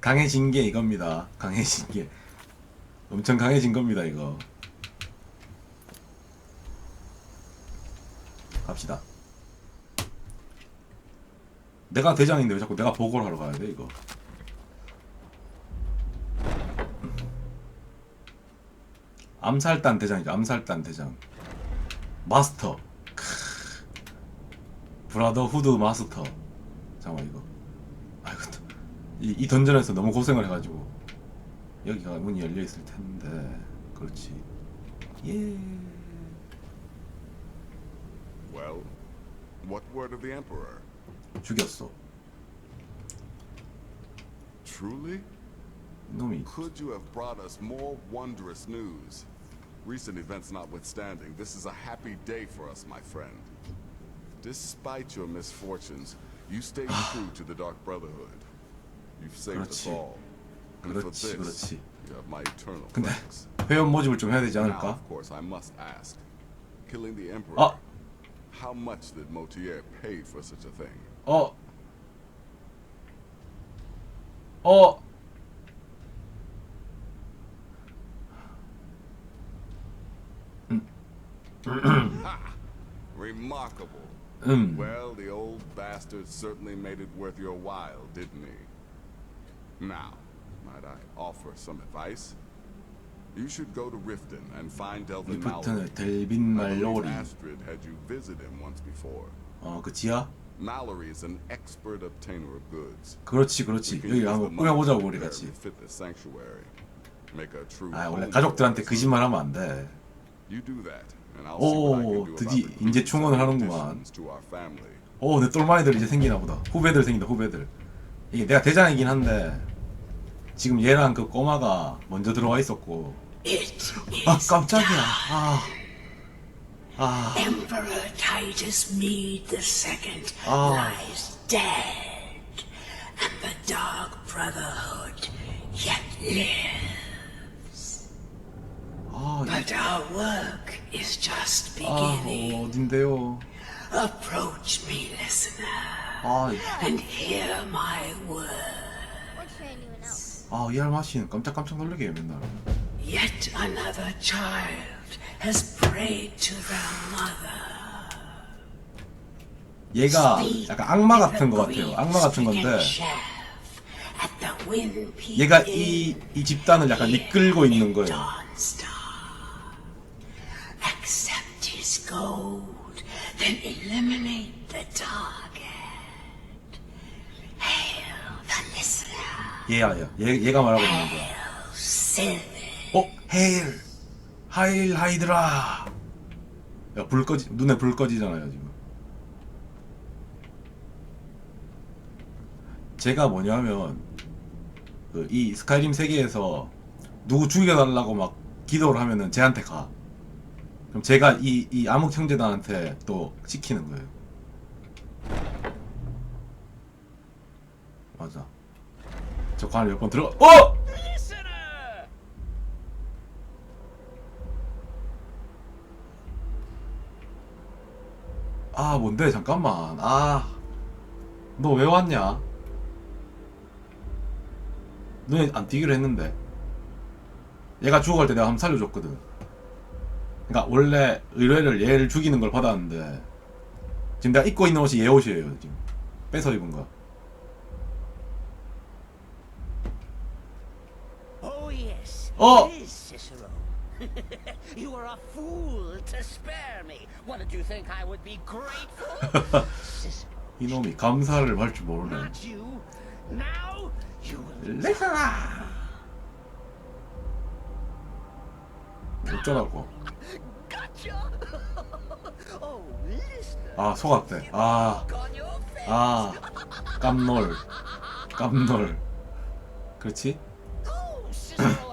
강해진 게 이겁니다. 강해진 게 엄청 강해진 겁니다 이거. 갑시다. 내가 대장인데 왜 자꾸 내가 보고를 하러 가야 돼 이거? 암살단 대장이죠. 암살단 대장. 마스터. 크. 브라더후드 마스터. 잠깐만 이거. 이, 이 던전에서 너무 고생을 해가지고 여기가 문이 열려 있을 텐데. 그렇지. 예. Well, what word of the Emperor? 죽였어. Truly? 놈이 Could you have brought us more wondrous news? Recent events notwithstanding, this is a happy day for us, my friend. Despite your misfortunes, you stayed true to the Dark Brotherhood. You've saved us 그렇지. all. And for 그렇지, this, 그렇지. you have my eternal 근데 thanks. 회원 모집을 좀 해야 되지 Now, 않을까? of course, I must ask. Killing the Emperor, 아, how much did Motier pay for such a thing? 어, 어, Remarkable. 음, Well, the old bastard certainly made it worth your while, didn't he? Now, might I offer some advice? You should go to Riften and find Delvin Mallory. 리프트는 델빈 I believe 말로리. Astrid had you visit him once before. 어, 그 지하? Mallory is an expert obtainer of goods. 그렇지, 그렇지. 여기 the 한번 꾸며보자고 우리 같이. fit the sanctuary. Make a true 아, 원래 home 가족들한테 for us. 거짓말 하면 안 돼. You do that, and I'll see what I 오, can do 드디 about 이제 recruiting 충원을 some 하는구만. additions to our family. 오, 내 똘마니들 이제 생기나 보다. 후배들 생긴다, 후배들. 이게 내가 대장이긴 한데 지금 얘랑 그 꼬마가 먼저 들어와 있었고. 아, 깜짝이야. 아, 아, Emperor Titus Mead II Oh. lies dead, and the Dark Brotherhood yet lives. 아, 이- But our work is just 아, beginning. 어딘데요? Approach me, listener, 아, and hear my word. 아, 이 할마씨는 깜짝깜짝 놀라게 해요, 맨날. Yet another child has prayed to their mother. 얘가 약간 악마 같은 것 같아요. 악마 같은 건데 얘가. 이, 이 집단을 약간 이끌고 있는 거예요. Accept his gold, then eliminate the target. Hail the listener. 얘야, 얘, 얘, 얘가 말하고 있는 거야. 어, 헤일, 하일, 하이드라. 야, 불 꺼지, 눈에 불 꺼지잖아요, 지금. 제가 뭐냐면, 그, 이 스카이림 세계에서 누구 죽여달라고 막 기도를 하면은 쟤한테 가. 그럼 제가 이, 이 암흑 형제단한테 또 시키는 거예요. 맞아. 저 관을 몇번 들어가, 어! 아 뭔데? 잠깐만. 아 너 왜 왔냐? 눈에 안 띄기로 했는데. 얘가 죽어갈 때 내가 한번 살려줬거든. 그러니까 원래 의뢰를 얘를 죽이는 걸 받았는데 지금 내가 입고 있는 옷이 얘 옷이에요 지금. 뺏어 입은 거 Oh, Oh. Cicero. you were a fool to spare me. What did you think I would be grateful? 이놈이 감사를 할 줄 모르네 not you. Now you will 레사라 어쩌라고 gotcha. oh, listener. 아 속았대 아 on your face. 아, 깜놀. 깜놀. 그렇지? Oh, Cicero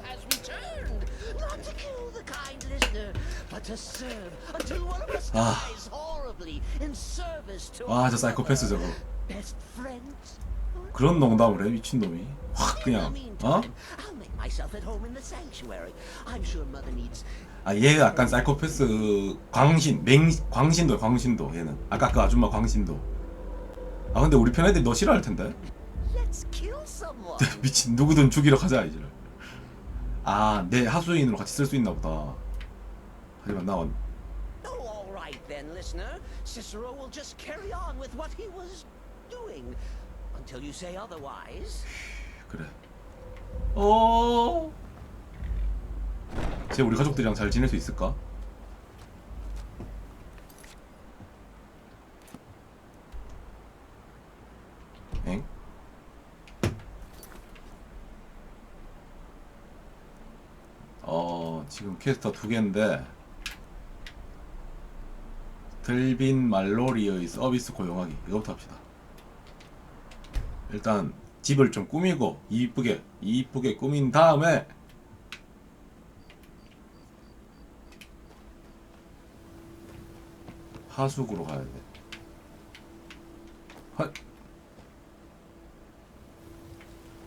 to 아, 저. 사이코패스 저거. 그런 농담을 해, 미친놈이. 확 그냥, 어? 아, 얘 약간 사이코패스 광신, 맹, 광신도, 광신도, 얘는. 아까 그 아줌마 광신도. 아, 근데 우리 편 애들이 너 싫어할 텐데? 미친 누구든 죽이러 가자 이제. 아내 하수인으로 같이 쓸 수 있나 보다. 하지만 나원 Oh, all right then, listener. Cicero will just carry on with what he was doing until you say otherwise. 그래. 어. 쟤 우리 가족들이랑 잘 지낼 수 있을까? 엥? 어, 지금 퀘스터 두 개인데 들빈 말로리의 서비스 고용하기 이거부터 합시다. 일단 집을 좀 꾸미고 이쁘게 이쁘게 꾸민 다음에 하숙으로 가야 돼. 하...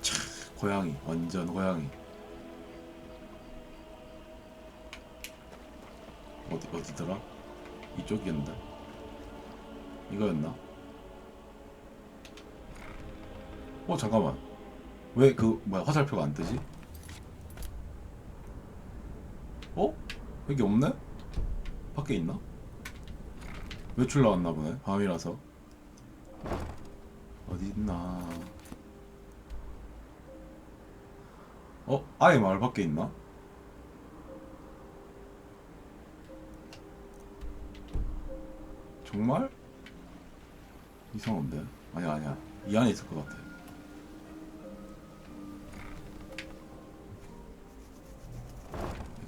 차, 고양이 완전 고양이. 어디 어디더라? 이쪽이었는데. 이거였나? 어 잠깐만 왜 그 뭐야 화살표가 안 뜨지? 어? 여기 없네? 밖에 있나? 외출 나왔나 보네 밤이라서 어디 있나 어? 아예 마을 밖에 있나? 이상한데? 아니야 아니야. 이 안에 있을 것 같아.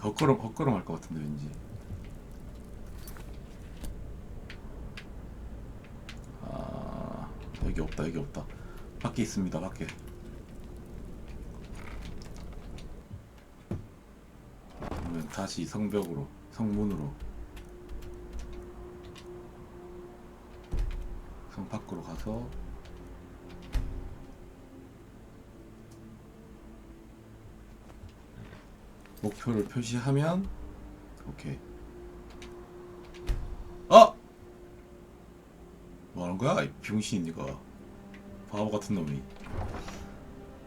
헛걸음 헛걸음 할 것 같은데 왠지. 아 여기 없다 여기 없다. 밖에 있습니다 밖에. 그러면 다시 성벽으로 성문으로 가서. 목표를 표시하면 오케이. 어! 뭐하는 거야? 이 병신 이거. 바보 같은 놈이.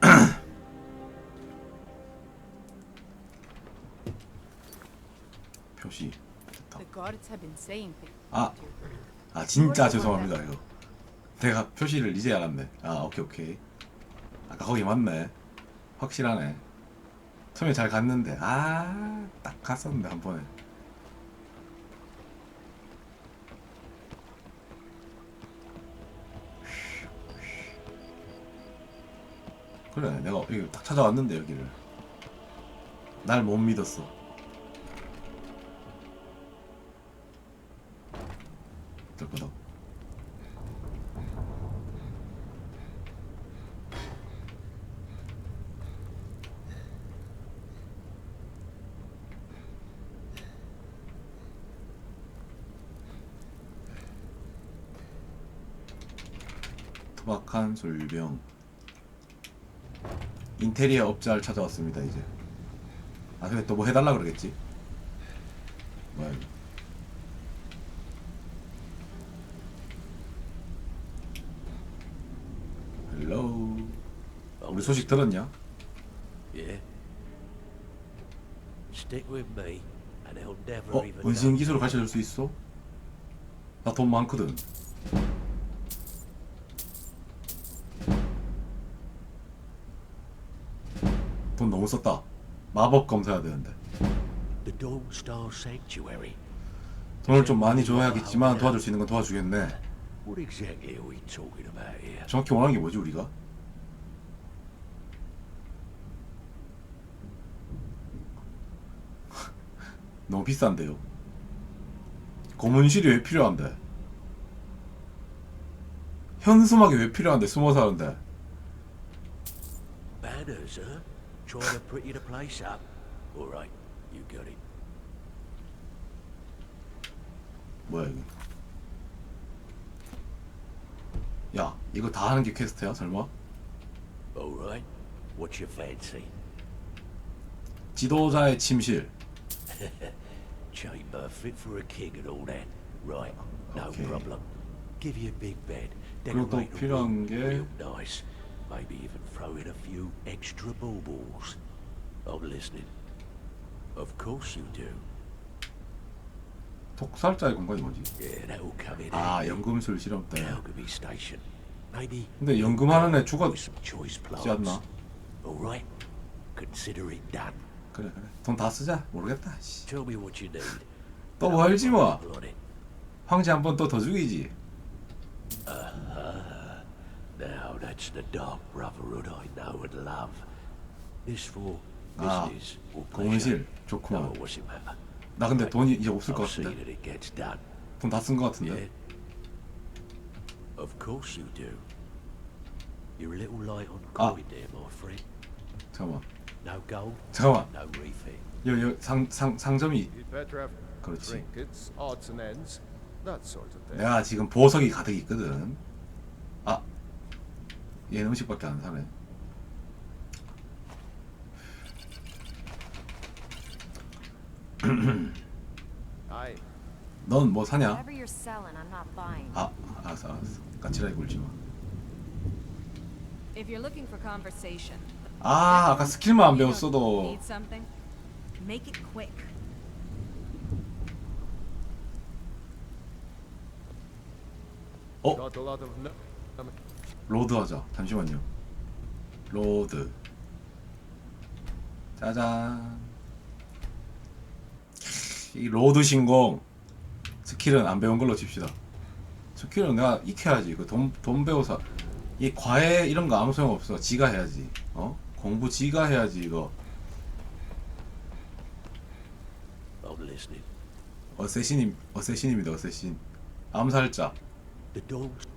표시. 됐다. 아, 아 진짜 죄송합니다 이거 내가 표시를 이제 알았네. 아 오케이 오케이. 아까 거기 맞네. 확실하네. 처음에 잘 갔는데. 아 딱 갔었는데 한 번에. 그래 내가 여기 딱 찾아왔는데 여기를. 날 못 믿었어 투박한 솔병 인테리어 업자를 찾아왔습니다 이제 아 근데 또 뭐 해달라 그러겠지 뭐야 이거 헬로 우리 소식 들었냐? Yeah. Stick with me, and they'll never 어? even 은신 know. 기술을 가르쳐줄 수 있어? 나 돈 많거든 돈 너무 썼다. 마법 검사해야 되는데. 돈을 좀 많이 줘야겠지만 도와줄 수 있는 건 도와주겠네? 정확히 원하는 게 뭐지 우리가? 너무 비싼데요? 고문실이 왜 필요한데? 현수막이 왜 필요한데 숨어 사는데 Banners, huh? Trying to pretty the place up. All right, you got it. 뭐야 이거 야 이거 다 하는 게 퀘스트야 설마? All right. What's your fancy? 지도자의 침실 Chamber fit for a king and all that. Right, no Okay. problem. Give you a big bed. 그리고 또 Decorate the 필요한 room 게- real nice. Maybe even few extra baubles. I'm listening. Of course you do. 독살자의 공간이 뭐지? Yeah, that'll come in 아 handy. 연금술 실험 때. Alchemy station. Maybe 근데 연금하는 애 죽었. with some choice plants. 않나? All right. Consider it done. 그래 그래. 돈 다 쓰자. 모르겠다. 씨. Tell me what you need. 또 월지 뭐. On it. 황제 한 번 또 더 죽이지. Now that's the dark brotherhood I know and love. This for 아, business or 공실 pleasure? 좋구만. No, what's it matter? 나 근데 돈이 이제 없을 것 I'll see 같은데. that it gets done. 돈 다 쓴 것 Yeah. 같은데. Of course you do. You're a little light on Ah. coin there, my friend. 잠깐만. No gold, 잠깐만. no refill. 여여상상 상점이 have 그렇지. trinkets, odds and ends, that sort of thing. 내가 지금 보석이 가득 있거든. 아, 얘는 음식밖에 안 사네. 넌 뭐 사냐? 아, 알았어, 알았어. 까칠하게 굴지 마. 아, 아까 스킬만 안 배웠어도. 어? Got a lot of no- um, 로드 하자. 잠시만요. 로드. 짜잔. 이 로드 신공. 스킬은 안 배운 걸로 칩시다. 스킬은 내가 익혀야지. 그돈 돈 배워서 이 과외 이런 거 아무 소용 없어. 지가 해야지. 어? 공부 지가 해야지 이거. 어쌔신임 어쌔신입니다. 어쌔신. 암살자.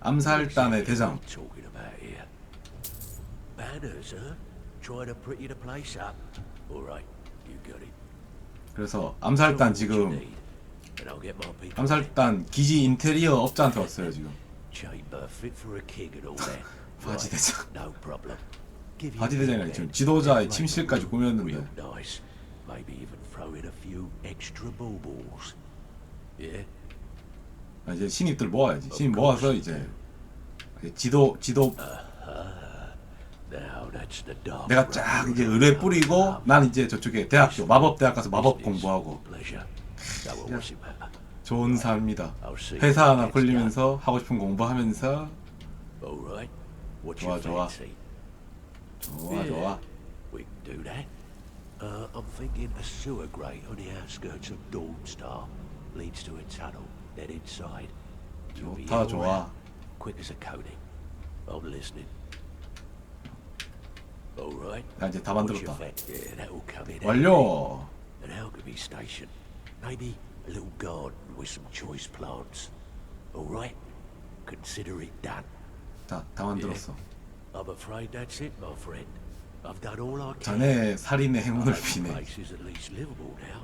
암살단의 대장. Talking about here. Banners, huh? Trying to pretty the place up. All right, you got it. 그래서 암살단 지금. 암살단 기지 인테리어 업자한테 왔어요 지금. Chamber fit for a king and all that. 바지 대장. No problem. Give you 바지 a 대장이 bit 지금. 지도자의 침실까지 꾸몄는데. Maybe even throw in a few extra baubles. Yeah. 아, 이제 신입들 모아야지. 신입 모아서 이제 지도 지도. 내가 쫙 이제 의뢰 뿌리고 난 이제 저쪽에 대학교 마법 대학 가서 마법 공부하고? 좋은 삶이다. 회사 하나 굴리면서 하고 싶은 공부하면서 좋아, 좋아. 좋아 좋아. Uh, I'm thinking a sewer grate on the outskirts of Dawnstar leads to a tunnel. Then inside. You'll be 좋다 all 좋아. right. Quick as a coating. I'm listening. All right. 나 이제 다 What's your 만들었다. fa- Yeah, that'll come in. handy. 완료. An alchemy station. Maybe a little garden with some choice plants. All right. Consider it done. 다, 다 만들었어. I'm afraid that's it, my friend. I've done all I can. 자네 살인의 I 행운을 hope the 비네. place is at least livable now.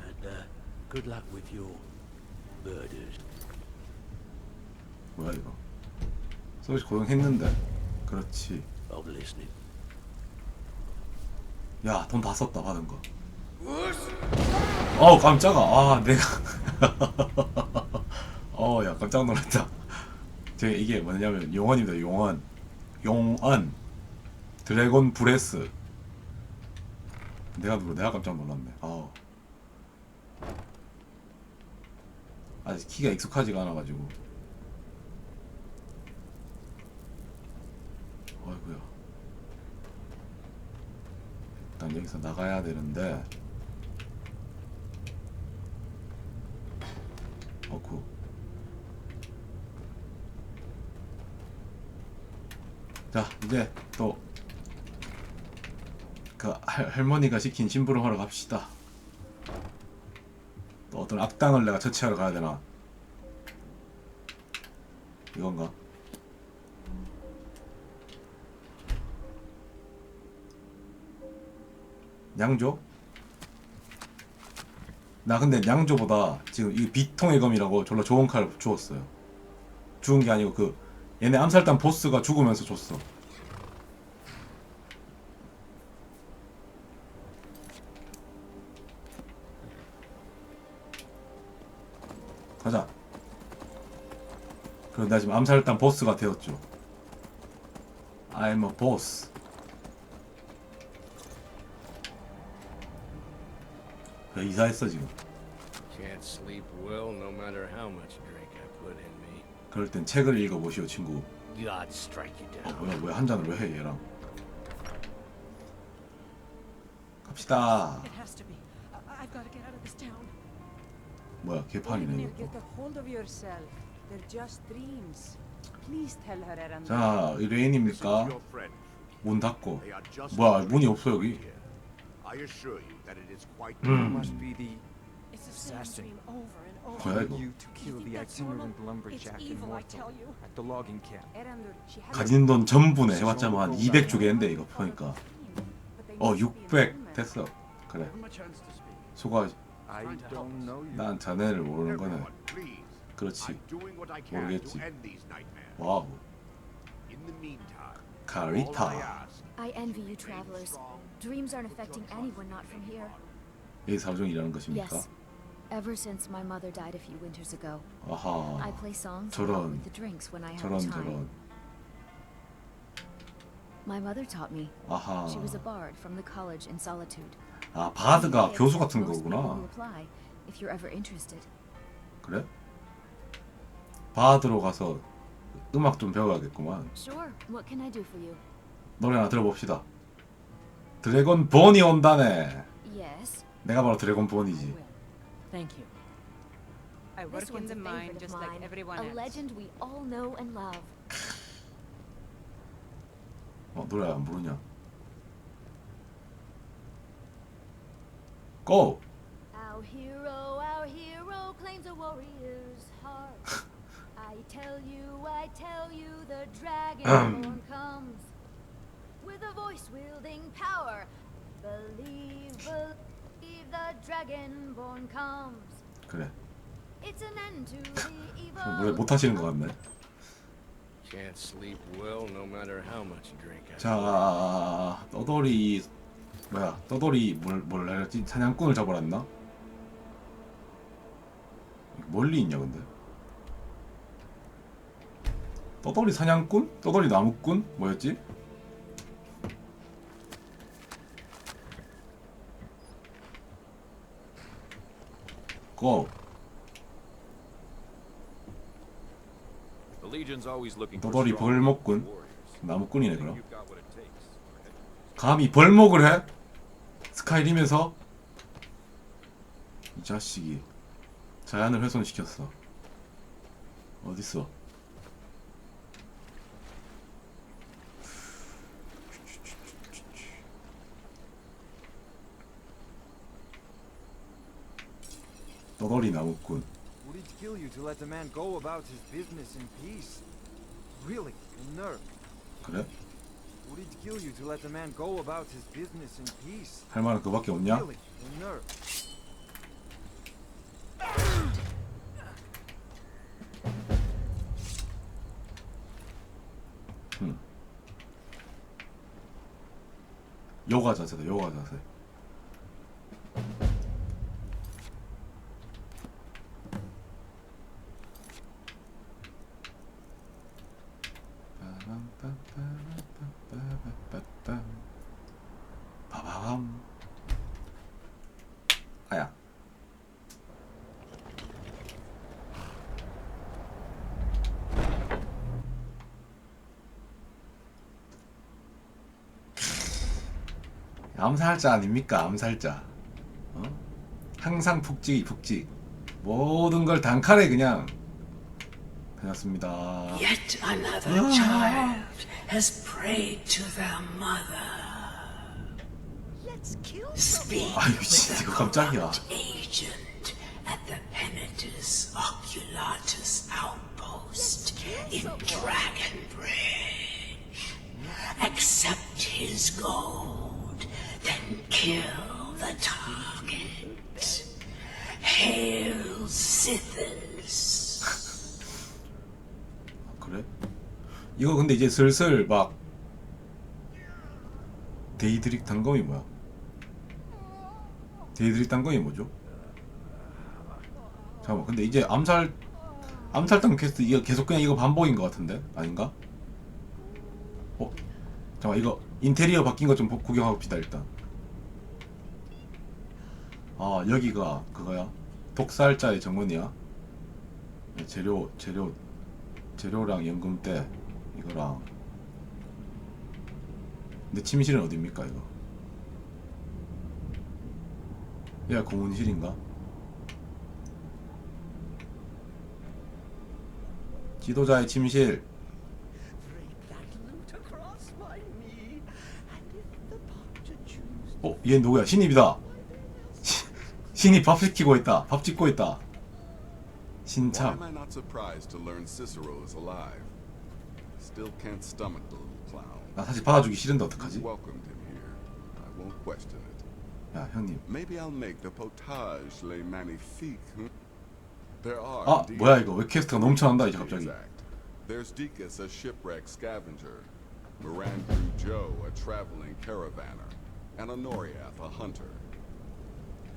And uh, good luck with your murders. 뭐야 이거? 소시 고용했는데. 그렇지. 야, 돈 다 썼다 받은 거. 어우 깜짝아. 아 내가. 어, 야 깜짝 놀랐다. 제 이게 뭐냐면 용언입니다. 용언. 용언. 드래곤 브레스. 내가 누구? 내가 깜짝 놀랐네. 아우. 아직 키가 익숙하지가 않아가지고. 어이구야. 일단 여기서 나가야 되는데 어쿠 자 이제 또 그 할머니가 시킨 심부름 하러 갑시다 또 어떤 악당을 내가 처치하러 가야 되나 이건가 냥조? 나 근데 냥조보다 지금 이 비통의 검이라고 졸라 좋은 칼 주었어요. 주은 게 아니고 그 얘네 암살단 보스가 죽으면서 줬어. 거의 나 지금 암살단 보스가 되었죠. I'm a boss. 그 이사했어 지금. Can't sleep well no matter how much drink I put in me. 그럴 땐 책을 읽어보시오 친구. God strike you 어, down. 뭐야 왜 한 잔을 왜 해 얘랑. 갑시다. It has to be. I- I've got to get out of this town. 뭐야 개판이네. Vladimir, 이것도. get a hold of yourself. 자 의뢰인입니까? Your friend. 문 닫고. 뭐야 문이 없어 여기. Over. 뭐야 이거? 가진 돈 전부네 해봤자만 한 200 주겠는데 이거 보니까. 어 600 됐어. 그래. 수고. I don't know you. 난 자네를 모르는 거네. 그렇지. I 모르겠지. 와우. I 카리타. I envy you travelers. Dreams aren't affecting anyone not from here. 이 사정이라는 것입니까? Yes. Ever since my mother died a few winters ago, I 아하. play songs 저런. with the drinks when I have 저런 time. 저런. My mother taught me. 아하. She was a bard from the college in Solitude. 아 바드가 교수 같은 거구나. if you're ever interested. 그래? 바드로 가서 음악 좀 배워야겠구만. Sure. What can I do for you? 노래 하나 들어봅시다. 드래곤 본이 온다네. Yes. 내가 바로 드래곤 본이지. Thank you. I This work in one's the a mine favorite of just mine. like everyone a else. legend we all know and love. 어 노래 안 부르냐? 고! Our hero, our hero claims a warrior's heart. I tell you, I tell you, the dragonborn comes with a voice wielding power. Believe, believe the dragonborn comes. 그래. It's an end to the evil. 노래 못 하시는 것 같네. Can't sleep well no matter how much drink I 자, 떠돌이 뭐야? 떠돌이 뭘뭘 해야지? 사냥꾼을 했나? 멀리 있냐 근데? 떠돌이 사냥꾼? 떠돌이 나무꾼? 뭐였지? 고! The Legion's always looking for 떠돌이 벌목꾼. 나무꾼이네 그럼. 감히 벌목을 해? 스카이림에서 이 자식이 자연을 훼손시켰어 어딨어 나무꾼 Would it kill you to let the man go about his business in peace? Really, nerve. 그래? It kill you to let the man go about his business in peace? 할 말은 그밖에 없냐? Really, nerve. 요가 자세다 요가 자세 바바밤. 아야. 암살자 아닙니까? 암살자. 어? 항상 푹찍이 푹찍 모든 걸 단칼에 그냥. 해놨습니다. Yet another child has prayed to their mother. Let's kill Speak agent at the Penitus Oculatus outpost in Dragonbridge. Accept his gold, then kill the target. Hail Sithis! 이거 근데 이제 슬슬 막 데이드릭 단검이 뭐야? 데이드릭 단검이 뭐죠? 잠깐만 근데 이제 암살 암살당 퀘스트 이거 계속 그냥 이거 반복인 것 같은데 아닌가? 어? 잠깐 이거 인테리어 바뀐 거 좀 구경하봅시다 일단 아아 여기가 그거야? 독살자의 정원이야? 네, 재료 재료 재료랑 연금대 이거랑 근데 침실은 어딥니까 이거? 얘가 고문실인가? 지도자의 침실 어? 얘 누구야? 신입이다 시- 신입 밥 시키고 있다 밥 짓고 있다 신참 Still can't stomach the little clown. 나 사실 받아주기 싫은데 어떡하지? Welcomed him here. I won't question it. 야 형님 Maybe I'll make the potage les magnifiques. hmm? There are. 아 indeed 뭐야 이거 왜 퀘스트가 넘쳐난다 이제 갑자기 exact. There's Deacus, a shipwreck scavenger, Mirandu Joe, a traveling caravaner, and Honoriath, a hunter.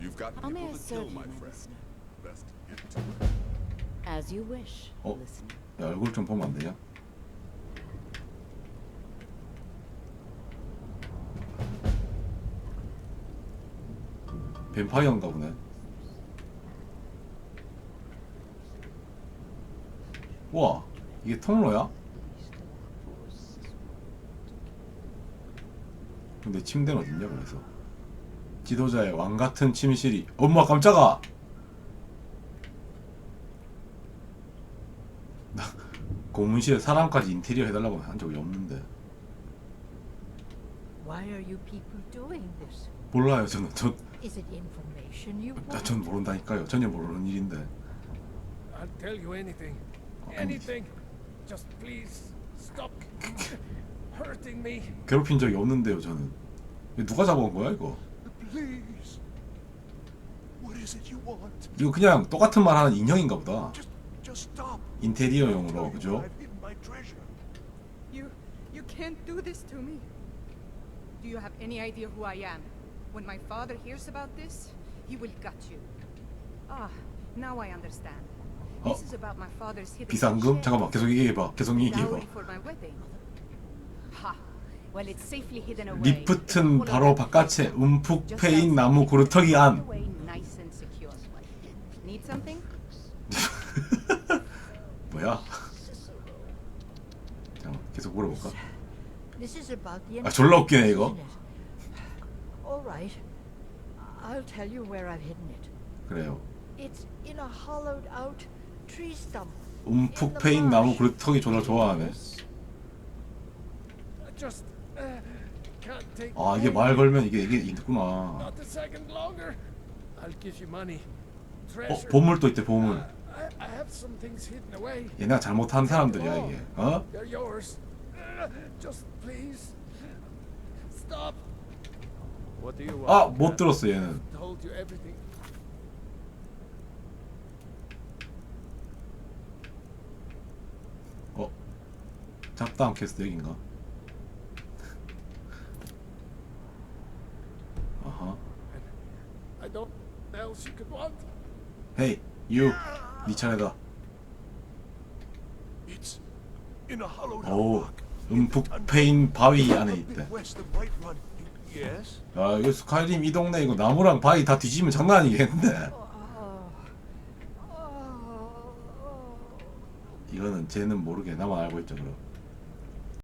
You've got How may I people to serve kill, you, my my friend. listener? Best get to it. As you wish, 어? listener. 야 얼굴 좀 보면 안 되냐? 뱀파이어인가 보네. 우와 이게 통로야? 근데 침대는 어딨냐 그래서? 지도자의 왕같은 침실이. 엄마 깜짝아! 나 고문실에 사람까지 인테리어 해달라고 한 적이 없는데. Why are you people doing this? 몰라요 저는 전, Is it information you 아, want? 전 모른다니까요 전혀 모르는 일인데 I'll tell you anything. 어, 아니, Anything. Just please stop hurting me. 괴롭힌 적이 없는데요 저는 이거 누가 잡아온 거야 이거 Please. What is it you want? 이거 그냥 똑같은 말 하는 인형인가 보다 Just stop. 인테리어용으로 그죠? I've hidden my treasure. You, you can't do this to me. Do you have any idea who I am? When my father hears about this, he will gut you. Ah, now I understand. 어? This is about my father's hidden 비상금? 잠깐만 계속 얘기해봐 계속 얘기해봐 dowry for my wedding. Ha. Well, it's safely hidden away. of 바로 바깥에 움푹. 패인 나무 고르터기 안 Away nice and secure. Need something? 뭐야? 잠깐만 계속 물어볼까? This is about the 아 졸라 웃기네 이거 right. I'll tell you where I've hidden it. 그래요 It's in a hollowed out tree stump. 움푹 패인 나무 고르터기 졸라 좋아하네 I just uh, can't take. 아 이게. 말 걸면 이게 이게 있구나 Not a second longer. I'll give you money. 어 Treasure. 보물도 있대 보물 I, I have some things hidden away. 얘네가 잘못한 사람들이야 이게 어? They're yours. Uh, just please stop. What do you want? 아 못 들었어 얘는 Told you everything. 어? 잡다한 캐스트 여긴가? 아하 I don't know what else you could want. 헤이 유! 니 차례다 It's in a hollowed 오. 움푹 패인 바위 안에 있대 야 이거 스카이림 이 동네 이거 나무랑 바위 다 뒤지면 장난 아니겠는데? 이거는 쟤는 모르게 나만 알고 있죠 그럼